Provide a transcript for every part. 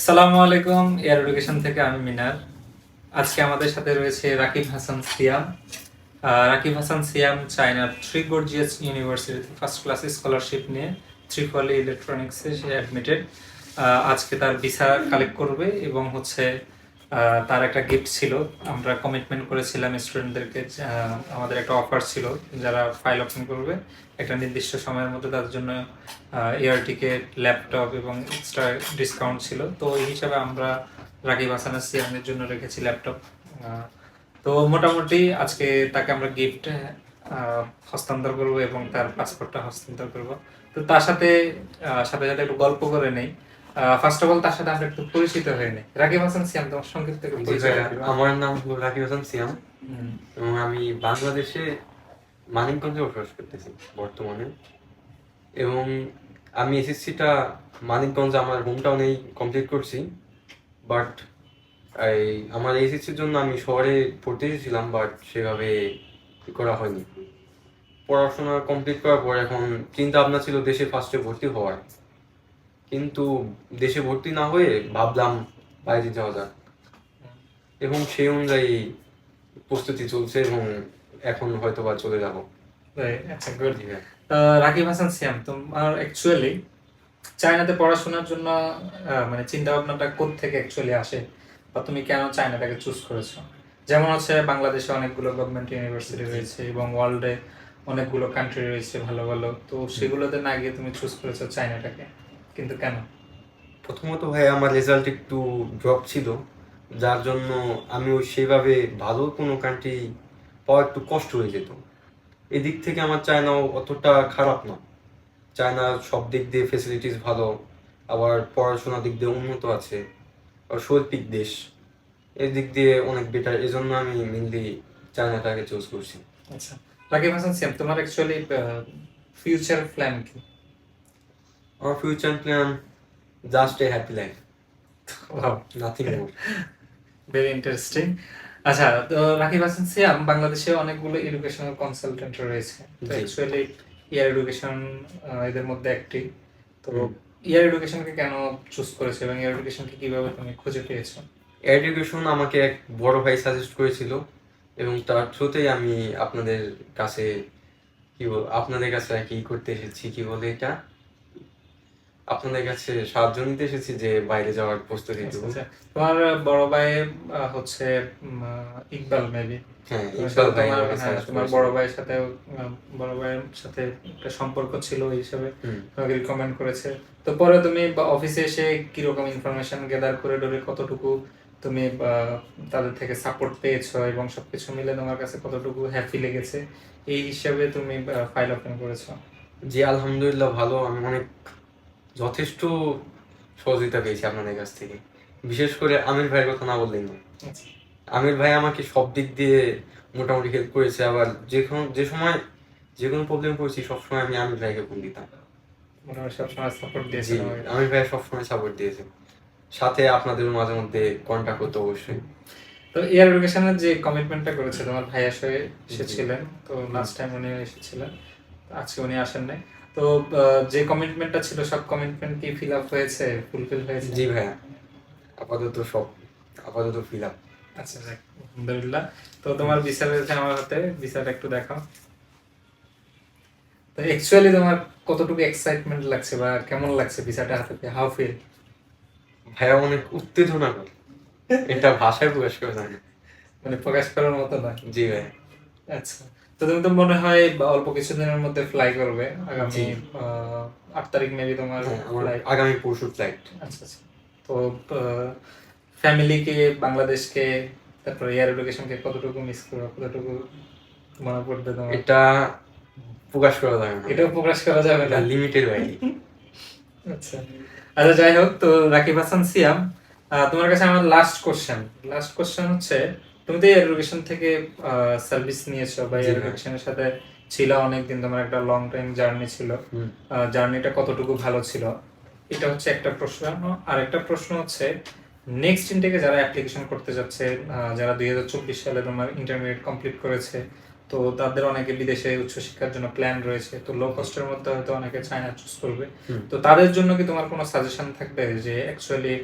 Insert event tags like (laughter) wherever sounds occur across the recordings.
আসসালামু আলাইকুম, air education থেকে আমি মিনার। আজকে আমাদের সাথে রয়েছে রাকিব হাসান সিয়াম। রাকিব হাসান সিয়াম চায়নার থ্রি গর্জিয়াস ইউনিভার্সিটিতে ফার্স্ট ক্লাস স্কলারশিপ নিয়ে থ্রি ফলি ইলেকট্রনিক্সে সে অ্যাডমিটেড আজকে তার ভিসা কালেক্ট করবে এবং হচ্ছে তার একটা গিফট ছিল। আমরা কমিটমেন্ট করেছিলাম স্টুডেন্টদেরকে আমাদের একটা অফার ছিল, যারা ফাইল অপশন করবে। একটা নির্দিষ্ট সময়ের মধ্যে তাদের জন্য এয়ার টিকেট ল্যাপটপ এবং এক্সট্রা ডিসকাউন্ট ছিল। তো এই হিসাবে আমরা রাকিব হাসানের সিয়ামের জন্য রেখেছি ল্যাপটপ তো মোটামুটি আজকে তাকে আমরা গিফট হস্তান্তর করব এবং তার পাসপোর্টটা হস্তান্তর করব। তো তার সাথে সাথে সাথে একটু গল্প করে নেই। ফার্স্ট অফ অল তার সাথে আমরা একটু পরিচিত হয়ে নেই। রাকিব হাসান সিয়াম তোমার পরিচয় করে দিবা? আমার নাম হলো রাকিব হাসান সিয়াম। এবং আমি বাংলাদেশে মানিকগঞ্জে বসবাস করতেছি বর্তমানে। এবং আমি এসএসসিটা মানিকগঞ্জ আমার হোম টাউনেই কমপ্লিট করছি। বাট এই আমার এসএসসির জন্য আমি শহরে পড়তে এসেছিলাম বাট সেভাবে করা হয়নি। পড়াশোনা কমপ্লিট করার পর এখন চিন্তা ভাবনা ছিল দেশে ফার্স্টে ভর্তি হওয়ার। কিন্তু দেশে ভর্তি না হয়ে ভাবলাম বাইরে যাওয়া যাক। এবং সেই অনুযায়ী প্রস্তুতি চলছে এবং এখন হয়তো বা চলে যাব। আচ্ছা গুড রাকিব হাসান সিয়াম তোমার অ্যাকচুয়ালি চায়নাতে পড়াশোনার জন্য মানে চিন্তা ভাবনাটা থেকে অ্যাকচুয়ালি আসে? বা তুমি কেন চায়নাটাকে চুজ করেছ? যেমন হচ্ছে বাংলাদেশে অনেকগুলো গভর্নমেন্ট ইউনিভার্সিটি রয়েছে এবং ওয়ার্ল্ডে অনেকগুলো কান্ট্রি রয়েছে ভালো ভালো। তো সেগুলোতে না গিয়ে তুমি চুজ করেছ চায়নাটাকে? কিন্তু কেন? প্রথমত ভাই আমার রেজাল্ট একটু ড্রপ ছিল। যার জন্য আমি ওই সেভাবে ভালো কোনো কান্ট্রি পাওয়া একটু কষ্ট হয়ে যেত। এদিক থেকে আমার চায়নাও অতটা খারাপ না। চায়না সব দিক দিয়ে ফেসিলিটিস ভালো আবার পড়াশোনার দিক দিয়ে উন্নত আছে আর শৈল্পিক দেশ। এই দিক দিয়ে অনেক বেটার এজন্য আমি মেনলি চায়নাটাকে চুজ করছি। আচ্ছা। রাকিব হাসান সিয়াম তোমার অ্যাকচুয়ালি ফিউচার প্ল্যান কি? আমার future plan just a happy life nothing more very interesting আচ্ছা তো রাকিব হাসান সিয়াম বাংলাদেশে অনেকগুলো এডুকেশনাল কনসালটেন্ট রয়েছে। তো জি। অ্যাকচুয়ালি ইয়ার এডুকেশন এদের মধ্যে একটি। তো হুম। ইয়ার এডুকেশনকে কেন চুজ করেছ এবং ইয়ার এডুকেশনকে কীভাবে তুমি খুঁজে পেয়েছ? এডুকেশন আমাকে এক বড় ভাই সাজেস্ট করেছিল এবং তার থ্রুতেই আমি আপনাদের কাছে কি বল আপনাদের কাছে আর কি করতে এসেছি কি বলে এটা? আপনাদের কাছে সাহায্য নিতে এসেছি যে বাইরে যাওয়ার প্রস্তুতি আচ্ছা, দেবো আচ্ছা। তোমার বড় ভাই হচ্ছে ইকবাল মেবি হ্যাঁ তোমার হ্যাঁ। বড় ভাইয়ের সাথে বড় ভাইয়ের সাথে একটা সম্পর্ক ছিল এই হিসাবে। তোমাকে রিকমেন্ড করেছে। তো পরে তুমি অফিসে এসে কীরকম ইনফরমেশন গ্যাদার করে ডরে কতটুকু তুমি তাদের থেকে সাপোর্ট পেয়েছ এবং সবকিছু মিলে তোমার কাছে কতটুকু হ্যাপি লেগেছে এই হিসাবে তুমি ফাইল ওপেন করেছ। জি আলহামদুলিল্লাহ ভালো। আমি অনেক যথেষ্ট সহযোগিতা পেয়েছি আপনাদের কাছ থেকে। বিশেষ করে আমির ভাইয়ের কথা না বললেই না আচ্ছা। আমির ভাই আমাকে সব দিক দিয়ে মোটামুটি হেল্প করেছে আবার যে কোনো যে সময় যে কোনো প্রবলেম পড়ছি সবসময় আমি আমির ভাইকে ফোন দিতাম। আমির ভাই সবসময় সাপোর্ট দিয়েছে। সাথে আপনাদের মাঝে মধ্যে কন্ট্যাক্ট করতে অবশ্যই। তো এয়ার এডুকেশনের যে কমিটমেন্টটা করেছে তোমার ভাই আসে এসেছিলেন তো লাস্ট টাইম উনি এসেছিলেন। আজকে উনি আসেন নাই। তো যে কমিটমেন্টটা ছিল সব কমিটমেন্ট কি ফিল আপ হয়েছে? ফুলফিল হয়েছে? জি ভাইয়া। আপাতত সব আপাতত ফিল আপ আচ্ছা আলহামদুলিল্লাহ। তো তোমার ভিসা রয়েছে আমার হাতে। ভিসাটা একটু দেখাও। তো অ্যাকচুয়ালি তোমার কতটুকু এক্সাইটমেন্ট লাগছে বা কেমন লাগছে ভিসাটা হাতে পেয়ে? হাউ ফিল ভাইয়া অনেক উত্তেজনা এটা ভাষায় প্রকাশ করা যায় না। মানে প্রকাশ করার মতো না। জি ভাইয়া। আচ্ছা। তো তুমি তো মনে হয় অল্প কিছুদিনের মধ্যে ফ্লাই করবে। আগামী আট তারিখ মেবি তোমার হ্যাঁ, আগামী পরশু ফ্লাইট আচ্ছা আচ্ছা। তো ফ্যামিলিকে বাংলাদেশকে তারপর এয়ার এডুকেশনকে কতটুকু মিস করবে কতটুকু মনে পড়বে তোমার? এটা প্রকাশ করা যায় না। এটাও প্রকাশ করা যাবে না? লিমিটেড বাইরে (laughs) আচ্ছা। আচ্ছা যাই হোক তো রাকিব হাসান সিয়াম তোমার কাছে আমার লাস্ট কোশ্চেন লাস্ট কোশ্চেন হচ্ছে তুমি তো এডুকেশন থেকে সার্ভিস নিয়েছো বা হ্যাঁ। এডুকেশনের সাথে ছিল অনেকদিন তোমার একটা লং টাইম জার্নি ছিল। জার্নিটা কতটুকু ভালো ছিল? এটা হচ্ছে একটা প্রশ্ন। আর একটা প্রশ্ন হচ্ছে নেক্সট ইনটেকে যারা অ্যাপ্লিকেশন করতে যাচ্ছে যারা দুই হাজার চব্বিশ সালে তোমার ইন্টারমিডিয়েট কমপ্লিট করেছে তো তাদের অনেকে বিদেশে উচ্চশিক্ষার জন্য প্ল্যান রয়েছে। তো লো কস্টের মধ্যে হয়তো অনেকে চায়না চুজ করবে। তো তাদের জন্য কি তোমার কোনো সাজেশন থাকবে যে অ্যাকচুয়ালি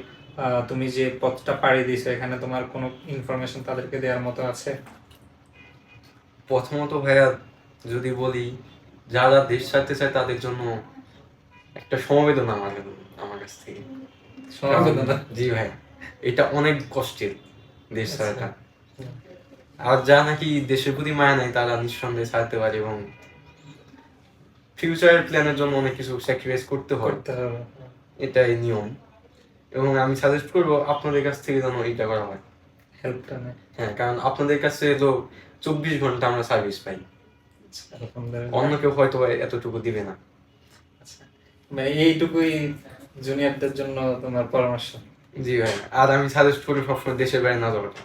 তুমি যে পথটা পাড়ি দিয়েছ এখানে তোমার কোনো ইনফরমেশন তাদেরকে দেওয়ার মতো আছে? প্রথমত ভাইয়া যদি বলি যারা দেশ ছাড়তে চায় তাদের জন্য একটা সমবেদনা আমার আমার কাছ থেকে। সমবেদনা? জি ভাই এটা অনেক কষ্টের দেশ আচ্ছা। ছাড়াটা। আর যা নাকি দেশের প্রতি মায়া নাই তারা নিঃসন্দেহে ছাড়তে পারে এবং ফিউচার প্ল্যানের জন্য অনেক কিছু স্যাক্রিফাইস করতে হয়। এটাই নিয়ম। এবং আমি সাজেস্ট করব আপনাদের কাছ থেকে যেন এটা করা হয়। হেল্পটা নেই হ্যাঁ কারণ আপনাদের কাছে তো চব্বিশ ঘণ্টা আমরা সার্ভিস পাই। অন্য কেউ হয়তো এতটুকু দিবে না। আচ্ছা। মানে এইটুকুই জুনিয়রদের জন্য তোমার পরামর্শ। জি ভাই আর আমি সাজেস্ট করি সবসময় দেশের বাইরে না যাওয়াটা।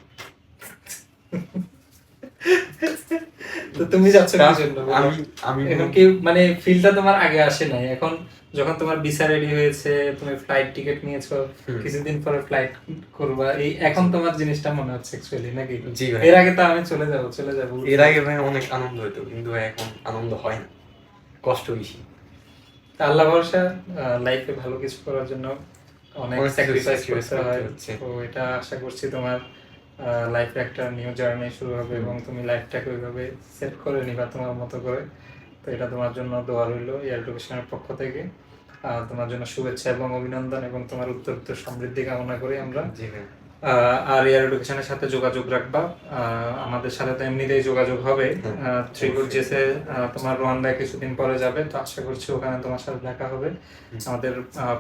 তো তুমি যাচ্ছ কি জন্য? আমি আমি এখন কি মানে ফিলটা তোমার আগে আসে নাই এখন যখন তোমার ভিসা রেডি হয়েছে তুমি ফ্লাইট টিকিট নিয়েছো কিছুদিন পরে ফ্লাইট করবা। এই এখন তোমার জিনিসটা মনে হচ্ছে অ্যাকচুয়ালি নাকি? জি ভাই। এর আগে তো আমি চলে যাব চলে যাব। এর আগে ভাই অনেক আনন্দ হতো কিন্তু এখন আনন্দ হয় না। কষ্ট বেশি। তা আল্লাহ ভরসা লাইফে ভালো কিছু করার জন্য অনেক স্যাক্রিফাইস করতে হয়। করতে হচ্ছে। তো এটা আশা করছি তোমার লাইফে একটা নিউ জার্নি শুরু হবে এবং তুমি লাইফটাকে ওইভাবে সেট করে নিবা তোমার মতো করে। তো এটা তোমার জন্য দোয়া রইল এয়ার এডুকেশনের পক্ষ থেকে। তোমার জন্য শুভেচ্ছা এবং অভিনন্দন এবং তোমার উত্তর উত্তর সমৃদ্ধি কামনা করি আমরা। আর এয়ার এডুকেশনের সাথে যোগাযোগ রাখবা। আমাদের সাথে তো এমনিতেই যোগাযোগ হবে। হ্যাঁ, অবশ্যই। জেসে তোমার রোয়ান্ডায় কিছুদিন পরে যাবে। তো আশা করছি ওখানে তোমার সাথে দেখা হবে। আমাদের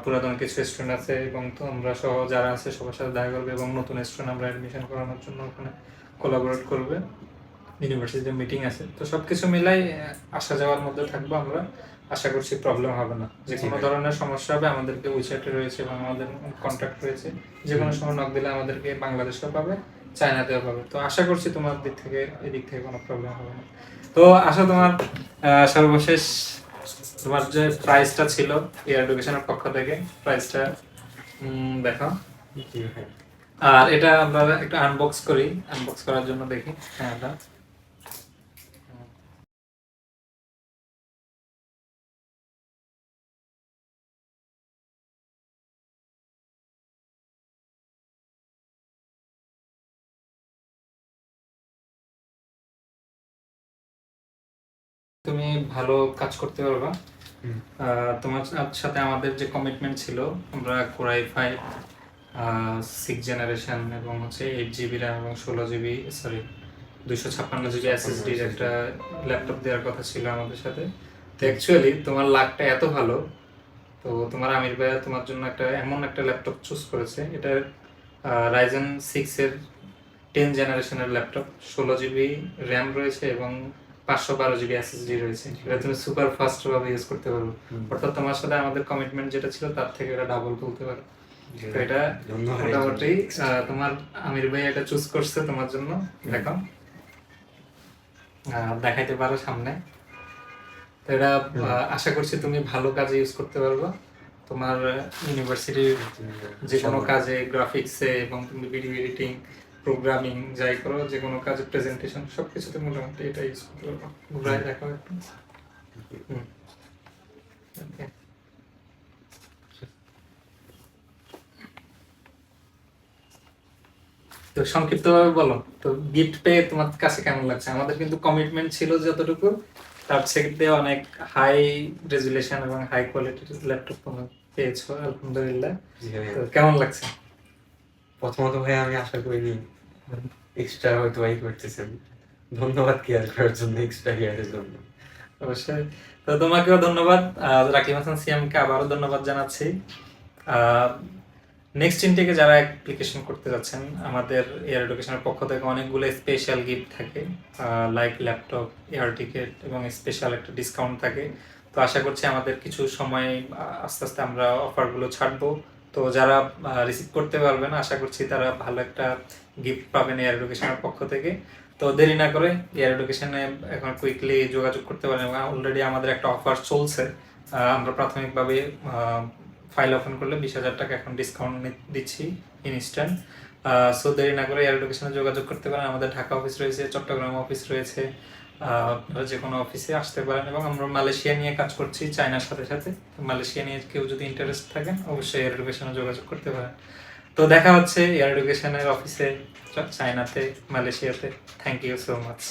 পুরাতন কিছু স্টুডেন্ট আছে এবং তোমরা সহ যারা আছে সবার সাথে দেখা করবে এবং নতুন স্টুডেন্ট আমরা অ্যাডমিশন করানোর জন্য ওখানে কোলাবোরেট করবে। ইউনিভার্সিটিতে মিটিং আছে। তো সবকিছু মিলাই আসা যাওয়ার মধ্যে থাকব আমরা। আশা করছি প্রবলেম হবে না। যে কোনো ধরনের সমস্যা হবে আমাদেরকে উইচ্যাটে রয়েছে এবং আমাদের কন্ট্যাক্ট রয়েছে। যে কোনো সময় নক দিলে আমাদেরকে বাংলাদেশেও পাবে চায়নাতেও পাবে। তো আশা করছি তোমার দিক থেকে এদিক থেকে কোনো প্রবলেম হবে না। তো আসো তোমার সর্বশেষ তোমার যে প্রাইসটা ছিল এয়ার এডুকেশনের পক্ষ থেকে প্রাইসটা দেখো আর এটা আমরা একটু আনবক্স করি। আনবক্স করার জন্য দেখি। হ্যাঁ তুমি ভালো কাজ করতে পারবা। তোমার সাথে আমাদের যে কমিটমেন্ট ছিল আমরা কোরাই ফাইভ সিক্স জেনারেশন এবং হচ্ছে এইট জিবি র্যাম এবং ষোলো জিবি সরি দুশো ছাপ্পান্ন জিবি এসএসডির একটা ল্যাপটপ দেওয়ার কথা ছিল আমাদের সাথে। তো অ্যাকচুয়ালি তোমার লাকটা এত ভালো তো তোমার আমির ভাইয়া তোমার জন্য একটা এমন একটা ল্যাপটপ চুজ করেছে। এটা রাইজেন সিক্স এর টেন জেনারেশনের ল্যাপটপ ষোলো জিবি র্যাম রয়েছে এবং পাঁচশো বারো জিবি এসএসডি রয়েছে। এটা তুমি সুপার ফাস্ট ভাবে ইউজ করতে পারো অর্থাৎ তোমার সাথে আমাদের কমিটমেন্ট যেটা ছিল তার থেকে এটা ডাবল তুলতে পারো। তো এটা মোটামুটি তোমার আমির ভাই এটা চুজ করছে তোমার জন্য। দেখো। দেখাইতে পারো সামনে। তো এটা আশা করছি তুমি ভালো কাজে ইউজ করতে পারব। তোমার ইউনিভার্সিটির যে কোনো কাজে গ্রাফিক্সে এবং তুমি ভিডিও এডিটিং প্রোগ্রামিং যাই করো যে কোনো কাজে প্রেজেন্টেশন সব কিছুতে মোটামুটি এটা ইউজ করতে পারব। ঘুরাই দেখো একটু। Okay. তো সংক্ষিপ্তভাবে বলো তো গিফট পেয়ে তোমার কাছে কেমন লাগছে? আমাদের কিন্তু কমিটমেন্ট ছিল যতটুকু তার থেকে অনেক হাই রেজুলেশন এবং হাই কোয়ালিটির ল্যাপটপ তোমরা পেয়েছ আলহামদুলিল্লাহ। কেমন লাগছে? প্রথমত ভাই, আমি আশা করিনি এক্সট্রা হয়তো ভাই করতেছেন। ধন্যবাদ কেয়ার করার জন্য এক্সট্রা কেয়ারের জন্য। অবশ্যই। তো তোমাকেও ধন্যবাদ। রাকিব হাসান সিএমকে আবারও ধন্যবাদ জানাচ্ছি। নেক্সট ইনটেকে যারা অ্যাপ্লিকেশন করতে যাচ্ছেন, আমাদের এয়ার এডুকেশনের পক্ষ থেকে অনেকগুলো স্পেশাল গিফট থাকে। লাইক ল্যাপটপ এয়ার টিকিট এবং স্পেশাল একটা ডিসকাউন্ট থাকে। তো আশা করছি আমাদের কিছু সময় আস্তে আস্তে আমরা অফারগুলো ছাড়বো। তো যারা রিসিভ করতে পারবেন আশা করছি তারা ভালো একটা গিফট পাবেন এয়ার এডুকেশনের পক্ষ থেকে। তো দেরি না করে এয়ার এডুকেশনে এখন কুইকলি যোগাযোগ করতে পারেন এবং অলরেডি আমাদের একটা অফার চলছে। আমরা প্রাথমিকভাবে ফাইল ওপেন করলে বিশ হাজার টাকা এখন ডিসকাউন্ট দিচ্ছি ইনস্ট্যান্ট সো দেরি না করে এয়ার এডুকেশনে যোগাযোগ করতে পারেন। আমাদের ঢাকা অফিস রয়েছে, চট্টগ্রাম অফিস রয়েছে আপনারা যে কোনো অফিসে আসতে পারেন এবং আমরা মালয়েশিয়া নিয়ে কাজ করছি, চায়নার সাথে সাথে। মালয়েশিয়া নিয়ে কেউ যদি ইন্টারেস্ট থাকেন, অবশ্যই এয়ার এডুকেশনে যোগাযোগ করতে পারেন। তো দেখা হচ্ছে এয়ার এডুকেশনের অফিসে চায়নাতে, মালয়েশিয়াতে। Thank you so much